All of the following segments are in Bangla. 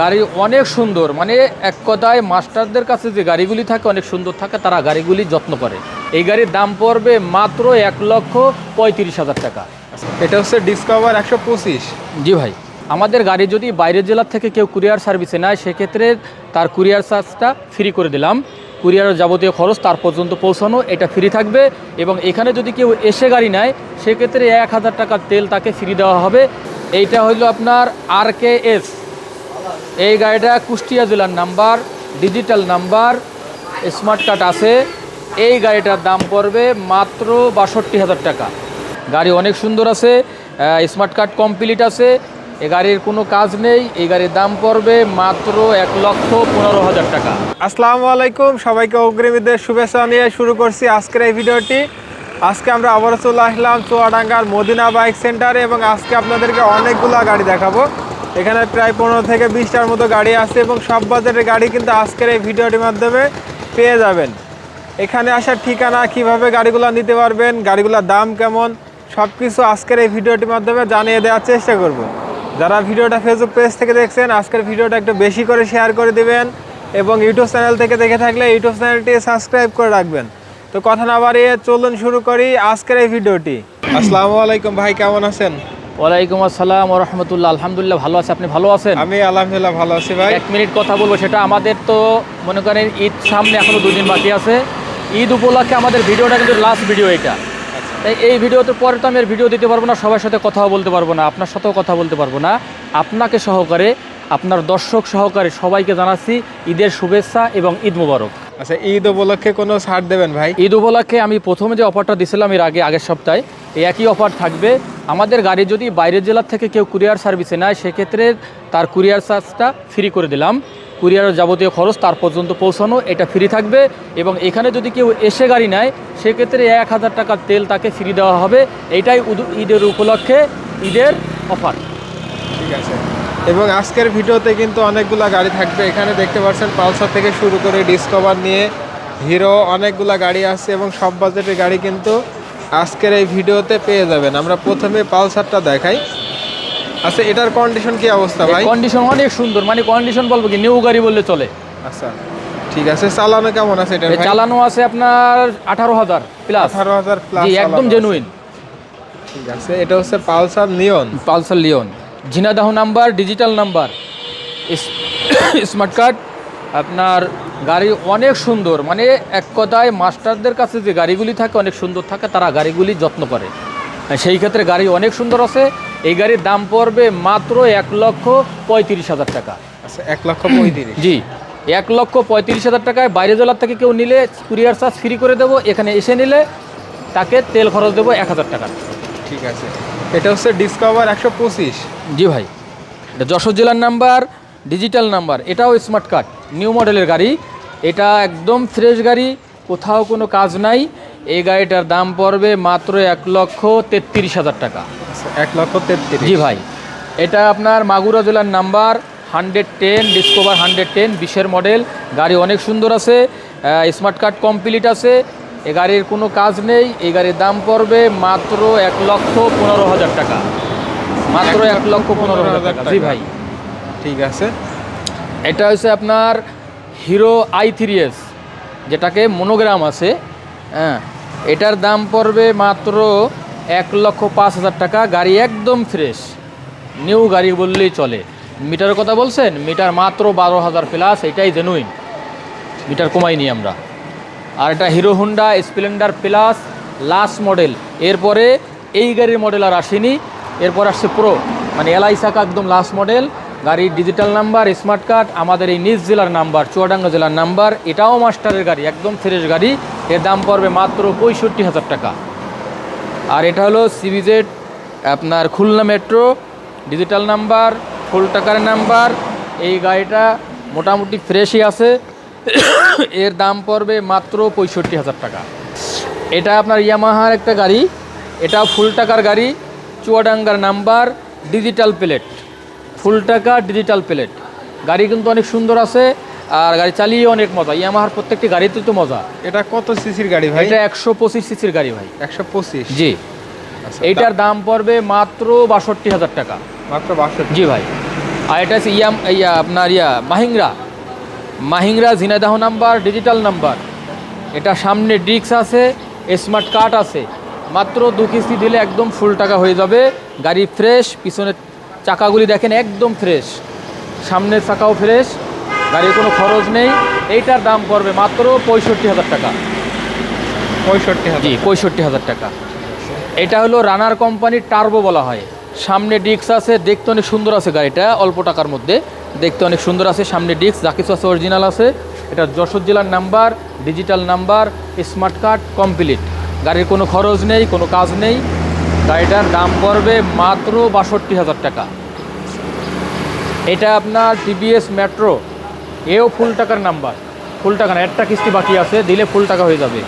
গাড়ি অনেক সুন্দর মানে এক কথায় মাস্টারদের কাছে যে গাড়িগুলি থাকে অনেক সুন্দর থাকে তারা গাড়িগুলি যত্ন করে। এই গাড়ির দাম পড়বে মাত্র এক লক্ষ পঁয়ত্রিশ হাজার টাকা। এটা হচ্ছে ডিসকভার একশো পঁচিশ। জি ভাই আমাদের গাড়ি যদি বাইরের জেলার থেকে কেউ কুরিয়ার সার্ভিসে নেয় সেক্ষেত্রে তার কুরিয়ার চার্জটা ফ্রি করে দিলাম। কুরিয়ারের যাবতীয় খরচ তার পর্যন্ত পৌঁছানো এটা ফ্রি থাকবে এবং এখানে যদি কেউ এসে গাড়ি নেয় সেক্ষেত্রে এক হাজার টাকার তেল তাকে ফ্রি দেওয়া হবে। এইটা হলো আপনার আর কে এস এই গাড়িটা কুষ্টিয়া জেলার number digital number smart card আছে। এই গাড়িটার দাম পড়বে মাত্র বাষট্টি হাজার টাকা। গাড়ি অনেক সুন্দর আছে স্মার্ট কার্ড কমপ্লিট আছে। এই গাড়ির কোনো কাজ নেই, এই গাড়ির দাম পড়বে মাত্র এক লক্ষ পনেরো হাজার টাকা। আসসালামু আলাইকুম, সবাইকে অগ্রিমীদের শুভেচ্ছা নিয়ে শুরু করছি আজকের এই ভিডিওটি। আজকে আমরা আবারও চলে আসলাম চুয়াডাঙ্গার মদিনা বাইক সেন্টারে এবং আজকে আপনাদেরকে অনেকগুলো গাড়ি দেখাবো। এখানে প্রায় পনেরো থেকে বিশটার মতো গাড়ি আছে এবং সব বাজারের গাড়ি কিন্তু আজকের এই ভিডিওটির মাধ্যমে পেয়ে যাবেন। এখানে আসার ঠিকানা, কীভাবে গাড়িগুলো নিতে পারবেন, গাড়িগুলোর দাম কেমন সব কিছু আজকের এই ভিডিওটির মাধ্যমে জানিয়ে দেওয়ার চেষ্টা করব। যারা ভিডিওটা ফেসবুক পেজ থেকে দেখছেন, আজকের ভিডিওটা একটু বেশি করে শেয়ার করে দিবেন এবং ইউটিউব চ্যানেল থেকে দেখে থাকলে ইউটিউব চ্যানেলটি সাবস্ক্রাইব করে রাখবেন। তো কথা না বাড়িয়ে চলুন শুরু করি আজকের এই ভিডিওটি। আসসালামু আলাইকুম ভাই, কেমন আছেন? ওয়ালাইকুম আসসালাম রহমতুল্লাহ। আলহামদুলিল্লাহ ভালো আছে। আপনি ভালো আছেন? আমি আলহামদুলিল্লাহ ভালো আছি ভাই। এক মিনিট কথা বলব সেটা আমাদের তো মনে করেন ঈদ সামনে এখনও দুদিন বাকি আছে। ঈদ উপলক্ষে আমাদের ভিডিওটা কিন্তু লাস্ট ভিডিও এটা। তাই এই ভিডিওতে পরে তো আমি আর ভিডিও দিতে পারব না সবার সাথে কথাও বলতে পারব না আপনার সাথেও কথা বলতে পারব না। আপনাকে সহকারে আপনার দর্শক সহকারে সবাইকে জানাচ্ছি ঈদের শুভেচ্ছা এবং ঈদ মুবারক। আচ্ছা ঈদ উপলক্ষে কোনো ছাড় দেবেন ভাই? ঈদ উপলক্ষে আমি প্রথমে যে অফারটা দিছিলাম এর আগে আগের সপ্তাহে এই একই অফার থাকবে। আমাদের গাড়ি যদি বাইরের জেলার থেকে কেউ কুরিয়ার সার্ভিসে নেয় সেক্ষেত্রে তার কুরিয়ার চার্জটা ফ্রি করে দিলাম। কুরিয়ারের যাবতীয় খরচ তার পর্যন্ত পৌঁছানো এটা ফ্রি থাকবে এবং এখানে যদি কেউ এসে গাড়ি নেয় সেক্ষেত্রে এক হাজার টাকার তেল তাকে ফ্রি দেওয়া হবে। এটাই ঈদের উপলক্ষে ঈদের অফার। ঠিক আছে। এবং আজকের ভিডিওতে কিন্তু অনেকগুলা গাড়ি থাকবে। এখানে দেখতে পাচ্ছেন পালসার থেকে শুরু করে ডিসকভার নিয়ে হিরো অনেকগুলা গাড়ি আছে এবং সব বাজেটের গাড়ি কিন্তু আজকের এই ভিডিওতে পেয়ে যাবেন। আমরা প্রথমে পালসারটা দেখাই। আচ্ছা এটার কন্ডিশন কি অবস্থা ভাই? কন্ডিশন অনেক সুন্দর। মানে কন্ডিশন বলব কি নিউ গাড়ি বললে চলে। আচ্ছা ঠিক আছে। চালানো কেমন আছে এটা চালানো আছে আপনার আঠারো হাজার প্লাস আঠারো হাজার প্লাস একদম জেনুইন ঠিক আছে এটা হচ্ছে Pulsar Neon. Pulsar Neon. Jhenaidah number digital number smart card আপনার গাড়ি অনেক সুন্দর মানে এক কথায় মাস্টারদের কাছে যে গাড়িগুলি থাকে অনেক সুন্দর থাকে তারা গাড়িগুলি যত্ন করে। সেই ক্ষেত্রে গাড়ি অনেক সুন্দর আছে এই গাড়ির দাম পড়বে মাত্র এক লক্ষ পঁয়ত্রিশ হাজার টাকা। আচ্ছা এক লক্ষ পঁয়ত্রিশ। জি এক লক্ষ পঁয়ত্রিশ হাজার টাকায় বাইরে জেলার থেকে কেউ নিলে কুরিয়ার চার্জ ফ্রি করে দেবো এখানে এসে নিলে তাকে তেল খরচ দেবো এক হাজার টাকা। ঠিক আছে। এটা হচ্ছে ডিসকভার একশো পঁচিশ। জি ভাই। এটা যশোর জেলার নাম্বার ডিজিটাল নাম্বার। এটাও স্মার্ট কার্ড নিউ মডেলের গাড়ি। এটা একদম ফ্রেশ গাড়ি কোথাও কোনো কাজ নাই। এই গাড়িটার দাম পড়বে মাত্র এক লক্ষ তেত্রিশ হাজার টাকা। এক লক্ষ তেত্রিশ। জি ভাই। এটা আপনার মাগুরা জেলার number hundred ten Discover hundred ten বিশের মডেল গাড়ি অনেক সুন্দর আছে স্মার্ট কার্ড কমপ্লিট আছে। এই গাড়ির কোনো কাজ নেই এই গাড়ির দাম পড়বে মাত্র এক লক্ষ পনেরো হাজার টাকা। মাত্র এক লক্ষ পনেরো হাজার টাকা। জি ভাই। ঠিক আছে। এটা হচ্ছে আপনার হিরো আই থ্রি এস যেটাকে মনোগ্রাম আছে। হ্যাঁ এটার দাম পড়বে মাত্র এক লক্ষ পাঁচ হাজার টাকা। গাড়ি একদম ফ্রেশ। নিউ গাড়ি বললেই চলে। মিটারের কথা বলছেন? মিটার মাত্র বারো হাজার প্লাস এটাই জেনুইন মিটার কমাইনি আমরা। আর এটা Hero Honda Splendor plus last model. এরপরে এই গাড়ির মডেল আর আসেনি। এরপর আসছে প্রো মানে এলআইসাকা একদম লাস্ট মডেল। গাড়ির ডিজিটাল নাম্বার, স্মার্ট কার্ড, আমাদের এই নিজ জেলার নাম্বার, চুয়াডাঙ্গা জেলার নাম্বার, এটাও মাস্টারের গাড়ি, একদম ফ্রেশ গাড়ি। এর দাম পড়বে মাত্র পঁয়ষট্টি হাজার টাকা। আর এটা হলো সিবিজেড আপনার Khulna metro digital number full টাকার নাম্বার। এই গাড়িটা মোটামুটি ফ্রেশই আছে। এর দাম পড়বে মাত্র পঁয়ষট্টি হাজার টাকা। এটা আপনার ইয়ামাহার একটা গাড়ি। এটা ফুল টাকার গাড়ি। চুয়াডাঙ্গার নাম্বার ডিজিটাল প্লেট ফুল টাকা ডিজিটাল প্লেট গাড়ি কিন্তু অনেক সুন্দর আছে আর গাড়ি চালিয়ে অনেক মজা। ইয়ামাহার প্রত্যেকটি গাড়িতে তো মজা। এটা কত সিসির গাড়ি ভাই? এটা একশো পঁচিশ সিসির গাড়ি ভাই। একশো পঁচিশ? জি। আচ্ছা, এইটার দাম পড়বে মাত্র বাষট্টি হাজার টাকা। মাত্র বাষট্টি। জি ভাই। আর এটা হচ্ছে ইয়াম ইয়া আপনার ইয়া মাহিংরা মাহিংরা ঝিনাইদাহ নাম্বার ডিজিটাল নাম্বার। এটা সামনে ডিক্স আছে স্মার্ট কার্ড আছে। মাত্র দু কিস্তি দিলে একদম ফুল টাকা হয়ে যাবে। গাড়ি ফ্রেশ পিছনের চাকাগুলি দেখেন একদম ফ্রেশ সামনের চাকাও ফ্রেশ গাড়ির কোনো খরচ নেই। এইটার দাম পড়বে মাত্র পঁয়ষট্টি হাজার টাকা। পঁয়ষট্টি হাজার। জি পঁয়ষট্টি হাজার টাকা। এটা হলো রানার কোম্পানির টার্বো বলা হয়। সামনে ডিক্স আছে দেখতে অনেক সুন্দর আছে গাড়িটা অল্প টাকার মধ্যে। দেখতে অনেক সুন্দর আছে। সামনে ডিস্ক যা কিছু আছে অরিজিনাল আছে। এটা যশোর জেলার number digital number smart card complete গাড়ির কোনো খরচ নেই, কোনো কাজ নেই। গাড়িটার দাম পড়বে মাত্র বাষট্টি হাজার টাকা। এটা আপনার টিভিএস মেট্রো এও ফুল টাকার নাম্বার। ফুল টাকা না, একটা কিস্তি বাকি আছে, দিলে ফুল টাকা হয়ে যাবে।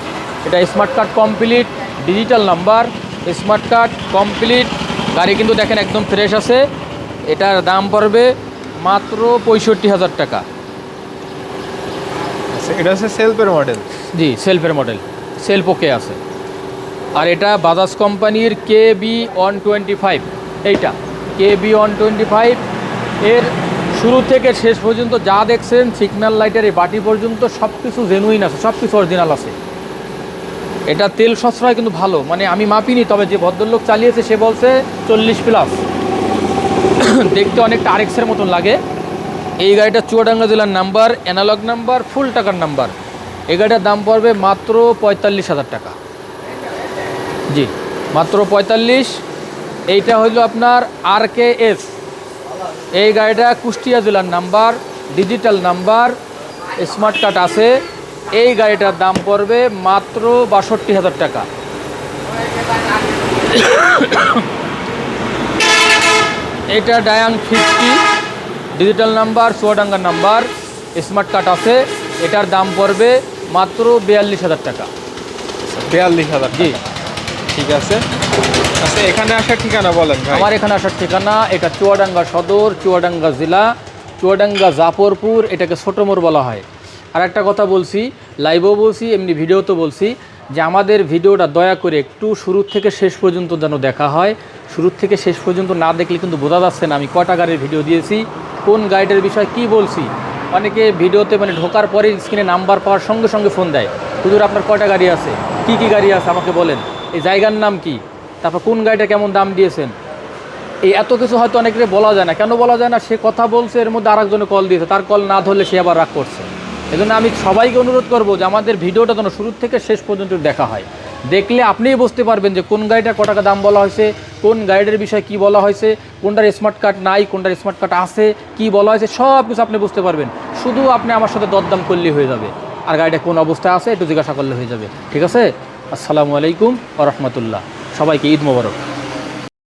এটা smart card complete digital number smart card complete গাড়ি কিন্তু দেখেন একদম ফ্রেশ আছে। এটার দাম পড়বে মাত্র পঁয়ষট্টি হাজার টাকা। আচ্ছা, এটা হচ্ছে সেলফের মডেল? জি সেলফের মডেল। সেলফ ওকে আছে। আর এটা বাজাজ কোম্পানির K B one twenty five. এইটা K B one twenty five. এর শুরু থেকে শেষ পর্যন্ত যা দেখছেন সিগন্যাল লাইটের এই বাটি পর্যন্ত সব কিছু জেনুইন আছে সব কিছু অরিজিনাল আছে। এটা তেল সশ্রয় কিন্তু ভালো মানে আমি মাপিনি তবে যে ভদ্রলোক চালিয়েছে সে বলছে চল্লিশ প্লাস দেখতে অনেকটা আরেক্সের মতন লাগে। এই গাড়িটা চুয়াডাঙ্গা জেলার নাম্বার অ্যানালগ নাম্বার ফুল টাকার নাম্বার। এই গাড়িটার দাম পড়বে মাত্র পঁয়তাল্লিশ হাজার টাকা। জি, মাত্র পঁয়তাল্লিশ। এইটা হইল আপনার আর কে এস এই গাড়িটা কুষ্টিয়া জেলার number digital number smart card আছে। এই গাড়িটার দাম পড়বে মাত্র বাষট্টি হাজার টাকা। এটা ডায়াং ফিফটি ডিজিটাল নাম্বার চুয়াডাঙ্গার নাম্বার স্মার্ট কার্ড আছে এটার দাম পড়বে মাত্র বিয়াল্লিশ হাজার টাকা। বিয়াল্লিশ হাজার জি। ঠিক আছে। আচ্ছা এখানে আসার ঠিকানা বলেন আমার এখানে আসার ঠিকানা এটা চুয়াডাঙ্গা সদর চুয়াডাঙ্গা জেলা চুয়াডাঙ্গা জাফরপুর এটাকে ছোটোমোর বলা হয়। আর একটা কথা বলছি লাইভও বলছি এমনি ভিডিওতে বলছি। যে আমাদের ভিডিওটা দয়া করে একটু শুরু থেকে শেষ পর্যন্ত যেন দেখা হয়। শুরু থেকে শেষ পর্যন্ত না দেখলে কিন্তু বোঝা যাচ্ছে না আমি কটা গাড়ির ভিডিও দিয়েছি, কোন গাইডের বিষয়ে কি বলছি। অনেকে ভিডিওতে মানে ঢোকার পরে স্ক্রিনে নাম্বার পাওয়ার সঙ্গে সঙ্গে ফোন দেয়, হুজুর, আপনার কটা গাড়ি আছে? কি কি গাড়ি আছে? আমাকে বলেন। এই জায়গার নাম কি? তারপর কোন গাড়িটা কেমন দাম দিয়েছেন? এই এত কিছু হয়তো অনেকের বলা যায় না। কেন বলা যায় না? সে কথা বলছে, এর মধ্যে আরেকজনে কল দিয়েছে, তার কল না ধরলে সে আবার রাগ করছে। এজন্য আমি সবাইকে অনুরোধ করব যে আমাদের ভিডিওটা যেন শুরু থেকে শেষ পর্যন্ত দেখা হয়। দেখলে আপনিই বুঝতে পারবেন যে কোন গাড়িটা কত টাকা দাম বলা হয়েছে, কোন গাড়ির বিষয়ে কি বলা হয়েছে, কোনটার স্মার্ট কার্ড নাই, কোনটার স্মার্ট কার্ড আছে, কি বলা হয়েছে সব কিছু আপনি বুঝতে পারবেন। শুধু আপনি আমার সাথে দরদাম করলেই হয়ে যাবে। আর গাড়িটা কোন অবস্থায় আছে, একটু জিজ্ঞাসা করলে হয়ে যাবে। ঠিক আছে? আসসালামু আলাইকুম আ রহমতুল্লাহ। সবাইকে ঈদ মোবারক।